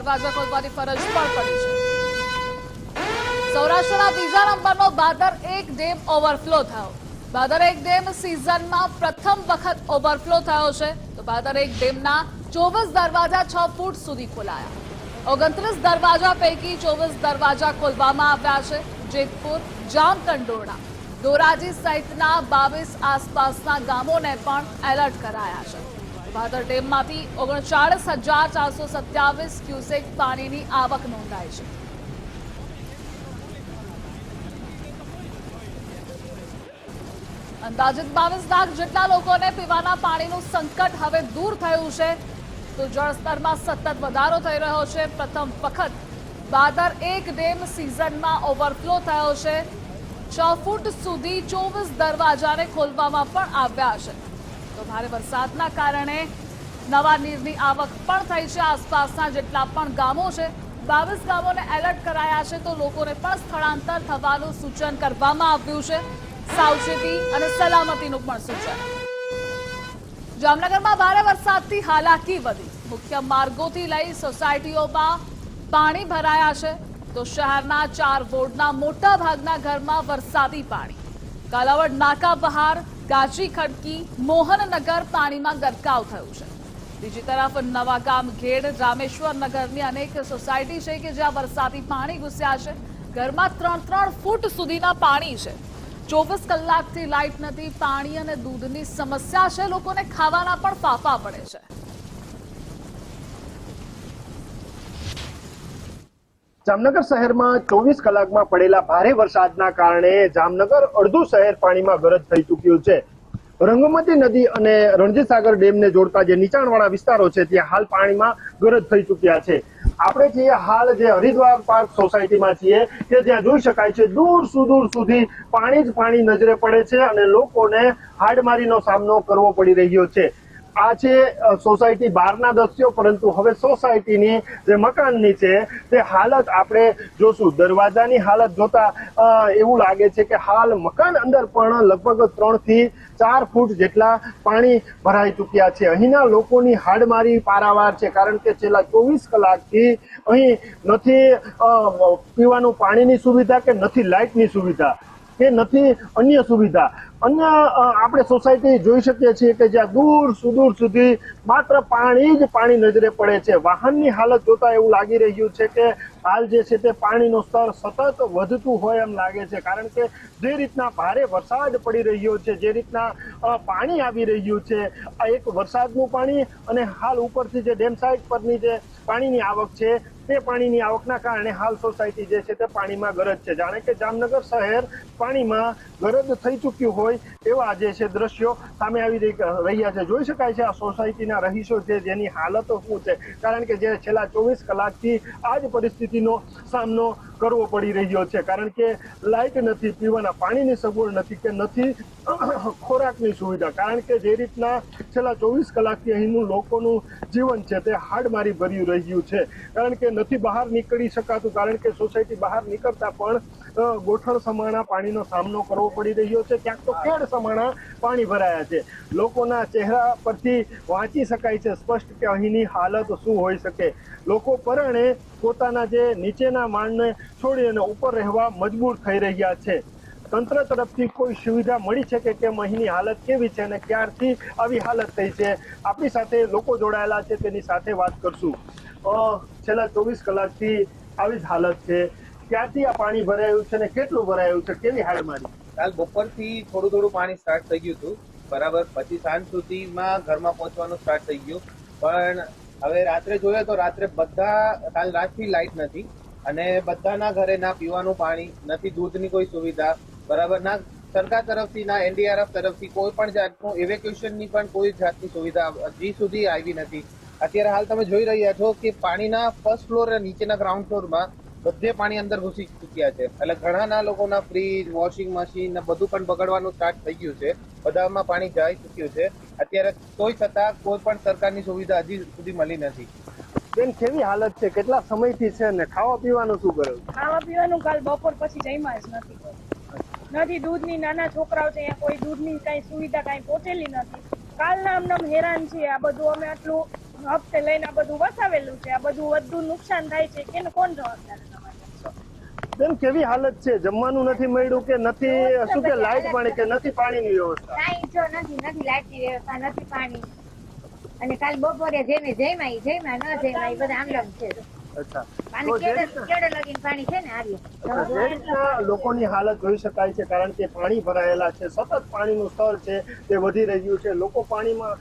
દરવાજા સૌરાષ્ટ્રના ત્રીજા નંબરનો બાદર એક ડેમ ઓવરફ્લો થયો. બાદર એક ડેમ સિઝનમાં પ્રથમ વખત ઓવરફ્લો થયો છે. તો બાદર એક ડેમના ચોવીસ દરવાજા છ ફૂટ સુધી ખોલાયા. ઓગણત્રીસ દરવાજા પૈકી ચોવીસ દરવાજા ખોલવામાં આવ્યા છે. જેતપુર, જામકંડોરણા, ધોરાજી સહિતના બાવીસ આસપાસના ગામોને પણ એલર્ટ કરાયા છે. ભાદર ડેમમાંથી ઓગણચાળીસ હજાર ચારસો સત્યાવીસ ક્યુસેક પાણીની આવક નોંધાઈ છે. અંદાજિત બાવીસ લાખ જેટલા લોકોને પીવાના પાણીનું સંકટ હવે દૂર થયું છે. તો જળસ્તરમાં સતત વધારો થઈ રહ્યો છે. પ્રથમ વખત બાદર એક ડેમ સિઝનમાં ઓવરફ્લો થયો છે. છ ફૂટ સુધી ચોવીસ દરવાજાને ખોલવામાં પણ આવ્યા છે. તો ભારે વરસાદના કારણે નવા નીરની આવક પણ થઈ છે. આસપાસના જેટલા પણ ગામો છે, બાવીસ ગામોને એલર્ટ કરાયા છે તો લોકોને પણ સ્થળાંતર થવાનું સૂચન કરવામાં આવ્યું છે. સાવચેતી અને સલામતીનું પણ સૂચન. જામનગરમાં ભારે વરસાદથી હાલાકી વધી. મુખ્ય માર્ગોથી લઈ સોસાયટીઓમાં પાણી ભરાયા છે તો શહેરના ચાર વોર્ડના મોટા ભાગના ઘરમાં વરસાદી પાણી. કાલાવડ નાકા બહાર ગાજી ખડકી મોહનનગર પાણીમાં ગરકાવ થયું છે. બીજી તરફ નવાગામ ઘેડ રામેશ્વર નગરની અનેક સોસાયટી છે કે જ્યાં વરસાદી પાણી ઘૂસ્યા છે. ઘરમાં ત્રણ ત્રણ ફૂટ સુધીના પાણી છે. ચોવીસ કલાકથી લાઇટ નથી, પાણી અને દૂધની સમસ્યા છે. લોકોને ખાવાના પણ ફાફા પડે છે. જામનગર શહેરમાં ચોવીસ કલાકમાં પડેલા ભારે વરસાદના કારણે જામનગર અડધું શહેર પાણીમાં ગરજ થઈ ચૂક્યું છે. રંગમતી નદી અને રણજીત સાગર ડેમને જોડતા જે નીચાણવાળા વિસ્તારો છે, ત્યાં હાલ પાણીમાં ગરજ થઈ ચૂક્યા છે. આપણે છીએ હાલ જે હરિદ્વાર પાર્ક સોસાયટીમાં છીએ, કે જ્યાં જોઈ શકાય છે, દૂર સુદૂર સુધી પાણી જ પાણી નજરે પડે છે અને લોકોને હાડમારીનો સામનો કરવો પડી રહ્યો છે. આ છે સોસાયટી બહારના દ્રશ્યો પરંતુ હવે સોસાયટીની જે મકાનની છે, તે હાલત આપણે જોશું. દરવાજાની હાલત જોતા એવું લાગે છે કે હાલ મકાન અંદર પણ લગભગ ત્રણથી ચાર ફૂટ જેટલા પાણી ભરાઈ ચૂક્યા છે. અહીંના લોકોની હાડમારી પારાવાર છે, કારણ કે છેલ્લા ચોવીસ કલાકથી અહીં નથી પીવાનું પાણીની સુવિધા કે નથી લાઇટની સુવિધા. કે નથી, અન્ય સુવિધા. અન્ય આપણે સોસાયટી જોઈ શકીએ છીએ કે જ્યાં દૂર સુદૂર સુધી માત્ર પાણી જ પાણી નજરે પડે છે. વાહનની હાલત જોતા એવું લાગી રહ્યું છે કે હાલ જે છે તે પાણીનું સ્તર સતત વધતું હોય એમ લાગે છે. કારણ કે જે રીતના ભારે વરસાદ પડી રહ્યો છે, જે રીતના પાણી આવી રહ્યું છે. આ એક વરસાદનું પાણી અને હાલ ઉપરથી જે ડેમ સાઇડ પરની જે પાણીની આવક છે, તે પાણીની આવકના કારણે હાલ સોસાયટી જે છે તે પાણીમાં ગરજ છે. જાણે કે જામનગર શહેર પાણીમાં ગરજ થઈ ચૂક્યું હોય એવા જે છે દ્રશ્યો સામે આવી રહી- રહ્યા છે. જોઈ શકાય છે આ સોસાયટીના રહીશો છે જેની હાલતો શું છે? કારણ કે જે છેલ્લા ચોવીસ કલાકથી આ જ પરિસ્થિતિનો સામનો કરવો પડી રહ્યો છે. કારણ કે લાઇટ નથી, પીવાના પાણીની સગવડ નથી કે નથી ખોરાકની સુવિધા. કારણ કે જે રીતના છેલ્લા ચોવીસ કલાકથી અહીંનું લોકોનું જીવન છે તે હાડમારી ભર્યું રહ્યું છે. કારણ કે નથી બહાર નીકળી શકાતું, કારણ કે સોસાયટી બહાર નીકળતા પણ ગોઠણ સમાણા પાણીનો સામનો કરવો પડી રહ્યો છે. ક્યાંક તો કેળ સમાણા પાણી ભરાયા છે. લોકોના ચહેરા પરથી વાંચી શકાય છે, સ્પષ્ટ કે અહીંની હાલત શું હોઈ શકે. લોકો પરણે પોતાના જે નીચેના માળને છોડી અને ઉપર રહેવા મજબૂર થઈ રહ્યા છે. તંત્ર તરફથી કોઈ સુવિધા મળી છે કે કેમ અહીંની હાલત કેવી છે અને ક્યારથી આવી હાલત થઈ છે? આપણી સાથે લોકો જોડાયેલા છે, તેની સાથે વાત કરશું. છેલ્લા ચોવીસ કલાકથી આવી જ હાલત છે. ક્યારથી આ પાણી ભરાયું છે અને કેટલું ભરાયું છે? કેવી હાડમારી કાલ બપોરથી થોડું થોડું પાણી સ્ટાર્ટ થઈ ગયું હતું. બરાબર, પછી સાંજ સુધીમાં ઘરમાં પહોંચવાનું સ્ટાર્ટ થઈ ગયું. પણ હવે રાત્રે જોઈએ તો રાત્રે બધા, કાલ રાતથી લાઇટ નથી. અને બધાના ઘરે ના પીવાનું પાણી નથી, દૂધની કોઈ સુવિધા. બરાબર? ના સરકાર તરફથી ના એનડીઆરએફ તરફથી કોઈ પણ જાતનું ઇવેક્યુએશનની પણ કોઈ જાતની સુવિધા હજી સુધી આવી નથી. અત્યારે હાલ તમે જોઈ રહ્યા છો કે પાણીના ફર્સ્ટ ફ્લોર અને નીચેના ગ્રાઉન્ડ ફ્લોરમાં બધે પાણી અંદર ઘૂસી ચૂક્યા છે. એટલે ઘણાના લોકોના ફ્રીજ વોશિંગ મશીન ને બધું પણ બગડવાનું સ્ટાર્ટ થઈ ગયું છે. બધામાં પાણી જઈ ચૂક્યું છે. અત્યારે તોય છતાં કોઈ પણ સરકારની સુવિધા હજી સુધી મળી નથી. બેન કેવી હાલત છે? કેટલા સમયથી છે ને? ખાવા પીવાનું શું કર્યું? ખાવા પીવાનું કાલ બપોર પછી જમ્યા જ નથી. નથી દૂધની નાના છોકરાઓ છે અહીંયા કોઈ દૂધની કઈ સુવિધા કઈ પહોંચેલી નથી. કાલના અમને હેરાન છીએ આ બધું અમે આટલું હપ્તે લઈને આ બધું વસાવેલું છે આ બધું બધું નુકસાન થાય છે કે કોણ જવાબદાર એના? બેન કેવી હાલત છે? જમવાનું નથી મળ્યું કે નથી? શું કે લાઈટ પાણી કે નથી પાણીની વ્યવસ્થા? કાંઈ જો નથી નથી લાઇટની વ્યવસ્થા નથી પાણી. અને કાલ બપોરે જેમે જયમાં જયમાં ન જયમાં ઈ બધા આમલમ છે. લોકોની હાલત જોઈ શકાય છે કારણ કે પાણી ભરાયેલા છે. સતત પાણીનું સ્તર છે તે વધી રહ્યું છે. લોકો પાણીમાં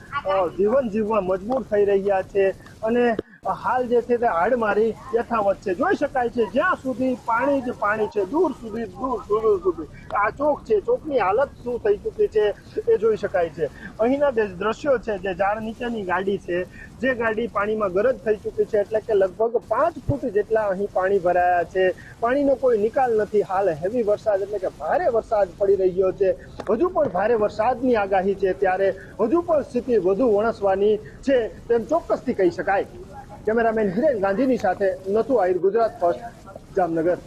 જીવન જીવવા મજબૂર થઈ રહ્યા છે. અને હાલ જે છે તે હાડમારી યથાવત છે. જોઈ શકાય છે, જ્યાં સુધી પાણી જ પાણી છે, દૂર સુધી, દૂર દૂર સુધી. આ ચોક છે, ચોકની હાલત શું થઈ ચૂકી છે એ જોઈ શકાય છે. અહીંના જે દ્રશ્યો છે, જે ઝાડ નીચેની ગાડી છે, જે ગાડી પાણીમાં ગરજ થઈ ચૂકી છે, એટલે કે લગભગ પાંચ ફૂટ જેટલા અહીં પાણી ભરાયા છે. પાણીનો કોઈ નિકાલ નથી. હાલ હેવી વરસાદ, એટલે કે ભારે વરસાદ પડી રહ્યો છે. હજુ પણ ભારે વરસાદની આગાહી છે ત્યારે હજુ પણ સ્થિતિ વધુ વણસવાની છે તેમ ચોક્કસથી કહી શકાય. કેમેરામેન હિરેન ગાંધીની સાથે નથુ આહિર ગુજરાત ફર્સ્ટ જામનગર.